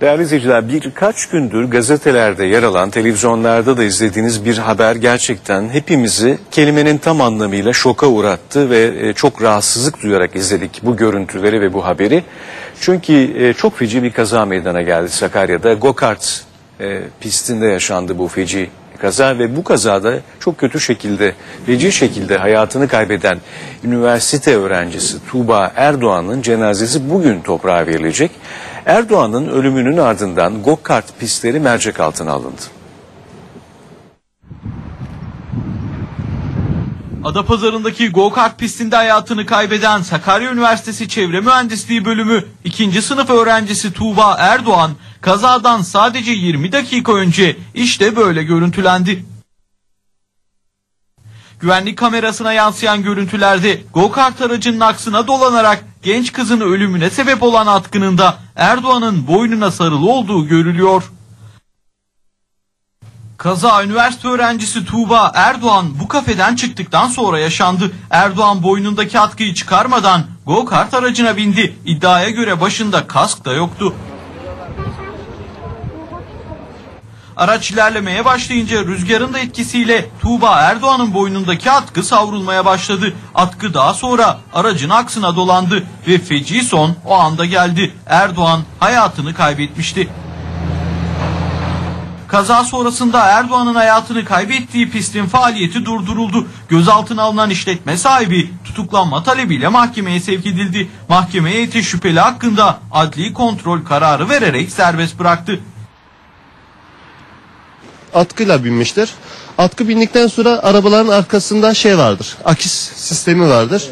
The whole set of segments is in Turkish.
Değerli izleyiciler birkaç gündür gazetelerde yer alan televizyonlarda da izlediğiniz bir haber gerçekten hepimizi kelimenin tam anlamıyla şoka uğrattı ve e, çok rahatsızlık duyarak izledik bu görüntüleri ve bu haberi. Çünkü e, çok feci bir kaza meydana geldi Sakarya'da. Go-kart e, pistinde yaşandı bu feci kaza ve bu kazada çok kötü şekilde, feci şekilde hayatını kaybeden üniversite öğrencisi Tuğba Erdoğan'ın cenazesi bugün toprağa verilecek. Erdoğan'ın ölümünün ardından go-kart pistleri mercek altına alındı. Adapazarı'ndaki go-kart pistinde hayatını kaybeden Sakarya Üniversitesi Çevre Mühendisliği Bölümü 2. sınıf öğrencisi Tuğba Erdoğan kazadan sadece 20 dakika önce işte böyle görüntülendi. Güvenlik kamerasına yansıyan görüntülerde go-kart aracının aksına dolanarak genç kızın ölümüne sebep olan atkının da Erdoğan'ın boynuna sarılı olduğu görülüyor. Kaza üniversite öğrencisi Tuğba Erdoğan bu kafeden çıktıktan sonra yaşandı. Erdoğan boynundaki atkıyı çıkarmadan go-kart aracına bindi. İddiaya göre başında kask da yoktu. Araç ilerlemeye başlayınca rüzgarın da etkisiyle Tuğba Erdoğan'ın boynundaki atkı savrulmaya başladı. Atkı daha sonra aracın aksına dolandı ve feci son o anda geldi. Erdoğan hayatını kaybetmişti. Kaza sonrasında Erdoğan'ın hayatını kaybettiği pistin faaliyeti durduruldu. Gözaltına alınan işletme sahibi tutuklanma talebiyle mahkemeye sevk edildi. Mahkeme heyeti şüpheli hakkında adli kontrol kararı vererek serbest bıraktı. atkıyla binmiştir. Atkı bindikten sonra arabaların arkasında şey vardır. Akis sistemi vardır.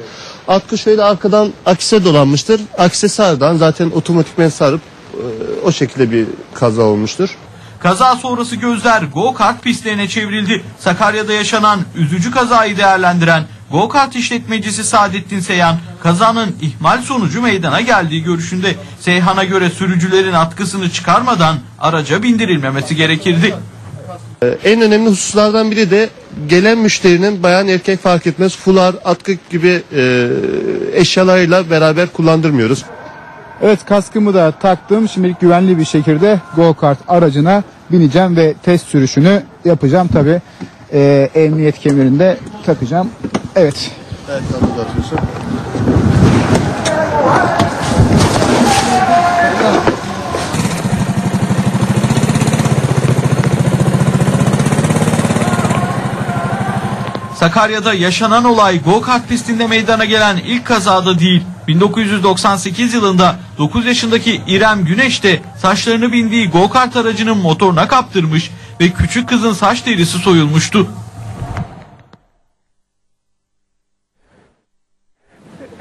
Atkı şöyle arkadan akise dolanmıştır. Akise sardan zaten otomatikmen sarıp e, o şekilde bir kaza olmuştur. Kaza sonrası gözler go-kart pistlerine çevrildi. Sakarya'da yaşanan üzücü kazayı değerlendiren go-kart işletmecisi Saadettin Seyhan, kazanın ihmal sonucu meydana geldiği görüşünde. Seyhan'a göre sürücülerin atkısını çıkarmadan araca bindirilmemesi gerekirdi. E, En önemli hususlardan biri de gelen müşterinin bayan erkek fark etmez fular, atkı gibi e, eşyalarıyla beraber kullandırmıyoruz. Evet kaskımı da taktım. Şimdilik güvenli bir şekilde go kart aracına bineceğim ve test sürüşünü yapacağım. Tabi emniyet kemerini de takacağım. Evet. Ayaklarını Sakarya'da yaşanan olay go-kart pistinde meydana gelen ilk kazada değil. 1998 yılında 9 yaşındaki İrem Güneş de saçlarını bindiği go-kart aracının motoruna kaptırmış ve küçük kızın saç derisi soyulmuştu.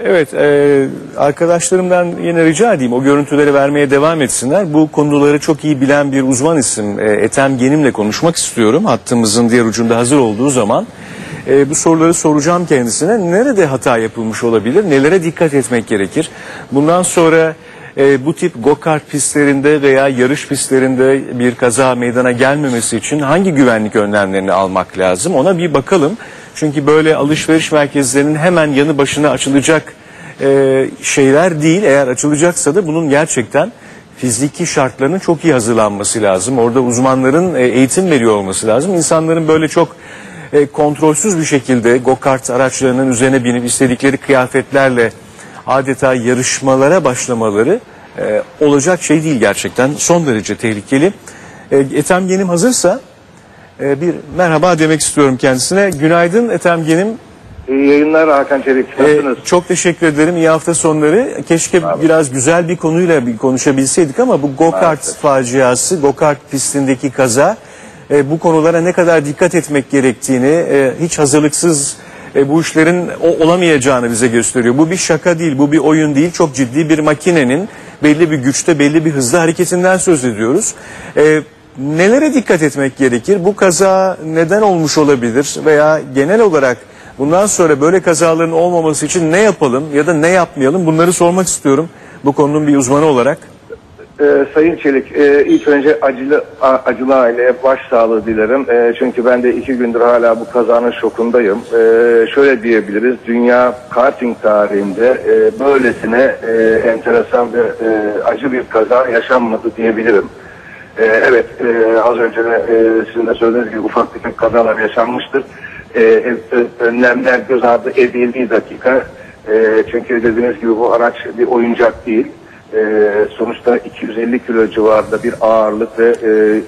Evet, e, arkadaşlarımdan yine rica edeyim o görüntüleri vermeye devam etsinler. Bu konuları çok iyi bilen bir uzman isim e, Ethem Genim'le konuşmak istiyorum. Hattımızın diğer ucunda hazır olduğu zaman e, bu soruları soracağım kendisine. Nerede hata yapılmış olabilir? Nelere dikkat etmek gerekir? Bundan sonra e, bu tip go-kart pistlerinde veya yarış pistlerinde bir kaza meydana gelmemesi için hangi güvenlik önlemlerini almak lazım? Ona bir bakalım. Çünkü böyle alışveriş merkezlerinin hemen yanı başına açılacak e, şeyler değil. Eğer açılacaksa da bunun gerçekten fiziki şartlarının çok iyi hazırlanması lazım. Orada uzmanların e, eğitim veriyor olması lazım. İnsanların böyle çok e, kontrolsüz bir şekilde go-kart araçlarının üzerine binip istedikleri kıyafetlerle adeta yarışmalara başlamaları e, olacak şey değil gerçekten. Son derece tehlikeli. E, Ethem Genim hazırsa e, bir merhaba demek istiyorum kendisine. Günaydın Ethem Genim. İyi yayınlar Hakan Çelik. E, Nasılsınız? çok teşekkür ederim. İyi hafta sonları. Keşke biraz güzel bir konuyla bir konuşabilseydik ama bu go-kart faciası, go-kart pistindeki kaza e, bu konulara ne kadar dikkat etmek gerektiğini e, hiç hazırlıksız e, bu işlerin o, olamayacağını bize gösteriyor. Bu bir şaka değil, bu bir oyun değil. Çok ciddi bir makinenin belli bir güçte, belli bir hızda hareketinden söz ediyoruz. E, nelere dikkat etmek gerekir? Bu kaza neden olmuş olabilir veya genel olarak bundan sonra böyle kazaların olmaması için ne yapalım ya da ne yapmayalım bunları sormak istiyorum bu konunun bir uzmanı olarak. Ee, Sayın Çelik, e, ilk önce acılı a- acılı aileye başsağlığı dilerim. E, çünkü ben de iki gündür hala bu kazanın şokundayım. E, şöyle diyebiliriz, dünya karting tarihinde e, böylesine e, enteresan ve e, acı bir kaza yaşanmadı diyebilirim. E, evet, e, az önce de e, sizin de söylediğiniz gibi ufak tefek kazalar yaşanmıştır. E, e, önlemler göz ardı edildiği dakika. E, çünkü dediğiniz gibi bu araç bir oyuncak değil. Ee, sonuçta 250 kilo civarında bir ağırlık ve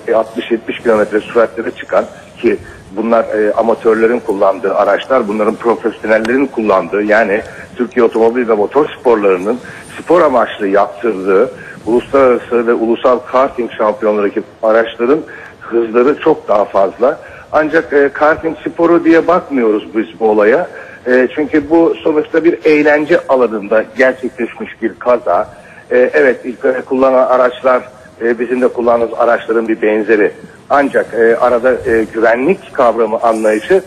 e, 60-70 kilometre süratlere çıkan ki bunlar e, amatörlerin kullandığı araçlar, bunların profesyonellerin kullandığı yani Türkiye Otomobil ve Motor Sporlarının spor amaçlı yaptırdığı uluslararası ve ulusal karting şampiyonlarındaki araçların hızları çok daha fazla. Ancak e, karting sporu diye bakmıyoruz biz bu olaya. E, çünkü bu sonuçta bir eğlence alanında gerçekleşmiş bir kaza. E, evet ilk kullanan araçlar e, bizim de kullandığımız araçların bir benzeri. Ancak e, arada e, güvenlik kavramı anlayışı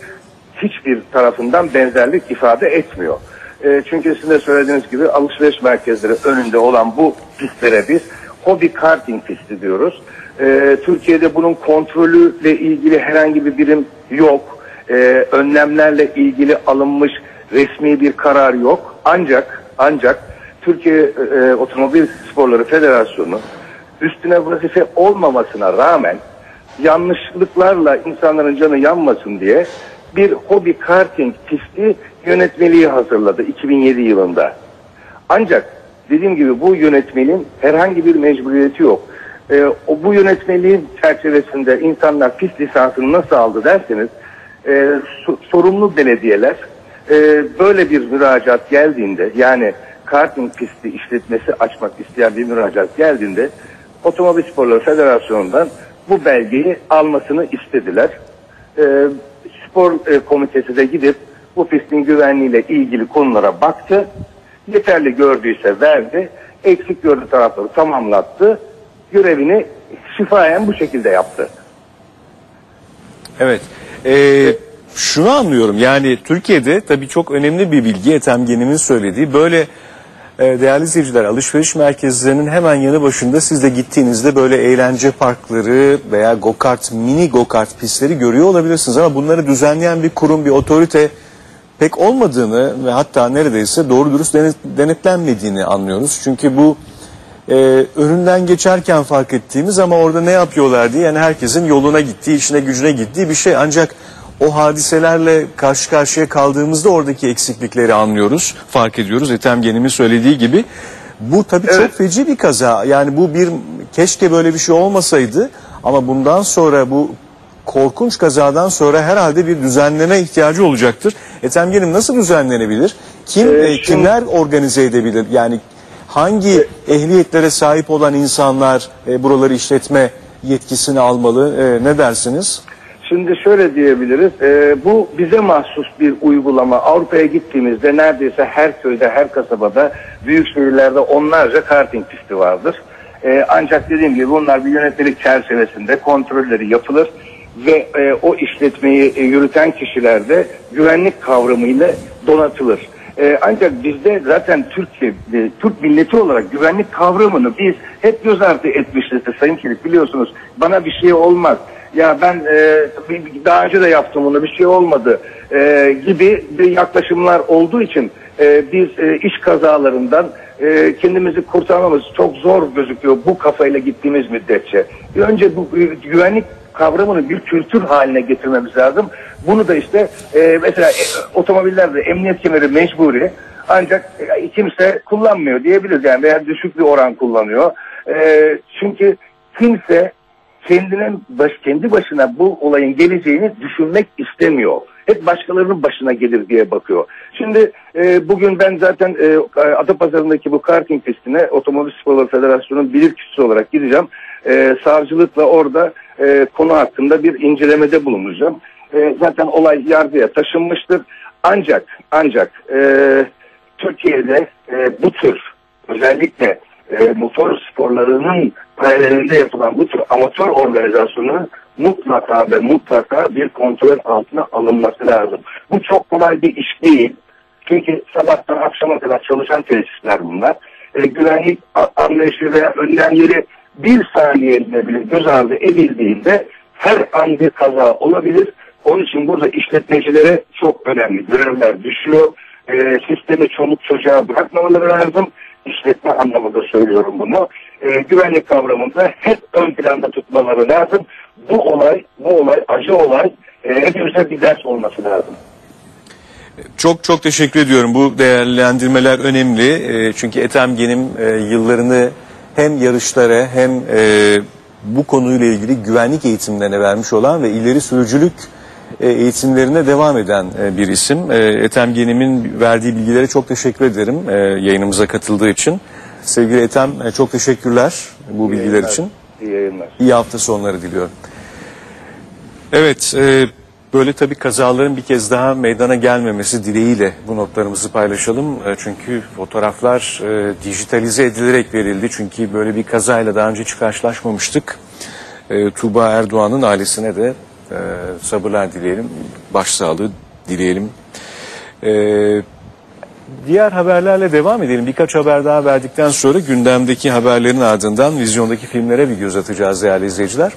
hiçbir tarafından benzerlik ifade etmiyor. E, çünkü sizin de söylediğiniz gibi alışveriş merkezleri önünde olan bu pistlere biz hobi karting pisti diyoruz. E, Türkiye'de bunun kontrolüyle ilgili herhangi bir birim yok. E, önlemlerle ilgili alınmış resmi bir karar yok. Ancak ancak Türkiye e, Otomobil Sporları Federasyonu üstüne vazife olmamasına rağmen yanlışlıklarla insanların canı yanmasın diye bir hobi karting pisti yönetmeliği hazırladı 2007 yılında. Ancak dediğim gibi bu yönetmenin herhangi bir mecburiyeti yok. Ee, o bu yönetmeliğin çerçevesinde insanlar pist lisansını nasıl aldı derseniz e, so- sorumlu belediyeler e, böyle bir müracaat geldiğinde yani karting pisti işletmesi açmak isteyen bir müracaat geldiğinde Otomobil Sporları Federasyonu'ndan bu belgeyi almasını istediler. Ee, spor e, komitesi de gidip bu pistin güvenliğiyle ilgili konulara baktı. Yeterli gördüyse verdi. Eksik gördüğü tarafları tamamlattı. Görevini şifayen bu şekilde yaptı. Evet. Ee, şunu anlıyorum yani Türkiye'de tabii çok önemli bir bilgi Ethem Genim'in söylediği böyle değerli izleyiciler alışveriş merkezlerinin hemen yanı başında siz de gittiğinizde böyle eğlence parkları veya go-kart mini go-kart pistleri görüyor olabilirsiniz ama bunları düzenleyen bir kurum bir otorite pek olmadığını ve hatta neredeyse doğru dürüst denet- denetlenmediğini anlıyoruz. Çünkü bu e, önünden geçerken fark ettiğimiz ama orada ne yapıyorlar diye yani herkesin yoluna gittiği, işine gücüne gittiği bir şey. Ancak o hadiselerle karşı karşıya kaldığımızda oradaki eksiklikleri anlıyoruz, fark ediyoruz. Ethem Genim'in söylediği gibi. Bu tabii Evet. çok feci bir kaza. Yani bu bir keşke böyle bir şey olmasaydı ama bundan sonra bu korkunç kazadan sonra herhalde bir düzenleme ihtiyacı olacaktır. Ethem Genim nasıl düzenlenebilir? Kim Ee, e, şimdi- kimler organize edebilir? Yani hangi ehliyetlere sahip olan insanlar e, buraları işletme yetkisini almalı? E, ne dersiniz? Şimdi şöyle diyebiliriz. e, bu bize mahsus bir uygulama. Avrupa'ya gittiğimizde neredeyse her köyde, her kasabada, büyük şehirlerde onlarca karting pisti vardır. E, ancak dediğim gibi bunlar bir yönetmelik çerçevesinde kontrolleri yapılır ve e, o işletmeyi e, yürüten kişiler de güvenlik kavramıyla donatılır. E, ancak bizde zaten Türkiye, e, Türk milleti olarak güvenlik kavramını biz hep göz ardı etmişiz. Sayın Kilit biliyorsunuz bana bir şey olmaz. Ya ben e, daha önce de yaptım bunu bir şey olmadı e, gibi bir yaklaşımlar olduğu için e, biz e, iş kazalarından e, kendimizi kurtarmamız çok zor gözüküyor bu kafayla gittiğimiz müddetçe. Önce bu e, güvenlik kavramını bir kültür haline getirmemiz lazım. Bunu da işte e, mesela e, otomobillerde emniyet kemeri mecburi ancak e, kimse kullanmıyor diyebiliriz yani veya düşük bir oran kullanıyor. E, çünkü kimse kendine baş, kendi başına bu olayın geleceğini düşünmek istemiyor. Hep başkalarının başına gelir diye bakıyor. Şimdi e, bugün ben zaten e, Adapazarı'ndaki bu karting pistine Otomobil Sporları Federasyonu'nun bilirkişisi olarak gideceğim. E, savcılıkla orada e, konu hakkında bir incelemede bulunacağım. E, zaten olay yargıya taşınmıştır. Ancak ancak e, Türkiye'de e, bu tür özellikle e, motor sporlarının paralelinde yapılan bu tür amatör organizasyonu mutlaka ve mutlaka bir kontrol altına alınması lazım. Bu çok kolay bir iş değil. Çünkü sabahtan akşama kadar çalışan tesisler bunlar. e, güvenlik anlayışı veya önlemleri bir saniyede bile göz ardı edildiğinde her an bir kaza olabilir. Onun için burada işletmecilere çok önemli görevler düşüyor. E, sistemi çoluk çocuğa bırakmamaları lazım. İşletme anlamında söylüyorum bunu. E, güvenlik kavramında hep ön planda tutmaları lazım. Bu olay, bu olay, acı olay e, hepimize bir ders olması lazım. Çok çok teşekkür ediyorum. Bu değerlendirmeler önemli. E, çünkü Ethem Genim e, yıllarını hem yarışlara hem e, bu konuyla ilgili güvenlik eğitimlerine vermiş olan ve ileri sürücülük eğitimlerine devam eden e, bir isim. E, Ethem Genim'in verdiği bilgilere çok teşekkür ederim e, yayınımıza katıldığı için. Sevgili Ethem e, çok teşekkürler bu bilgiler için. İyi yayınlar. İyi hafta sonları diliyorum. Evet, e, böyle tabii kazaların bir kez daha meydana gelmemesi dileğiyle bu notlarımızı paylaşalım. E, çünkü fotoğraflar e, dijitalize edilerek verildi. Çünkü böyle bir kazayla daha önce hiç karşılaşmamıştık. E, Tuğba Erdoğan'ın ailesine de e, sabırlar dileyelim, başsağlığı dileyelim. E, Diğer haberlerle devam edelim. Birkaç haber daha verdikten sonra gündemdeki haberlerin ardından vizyondaki filmlere bir göz atacağız değerli izleyiciler.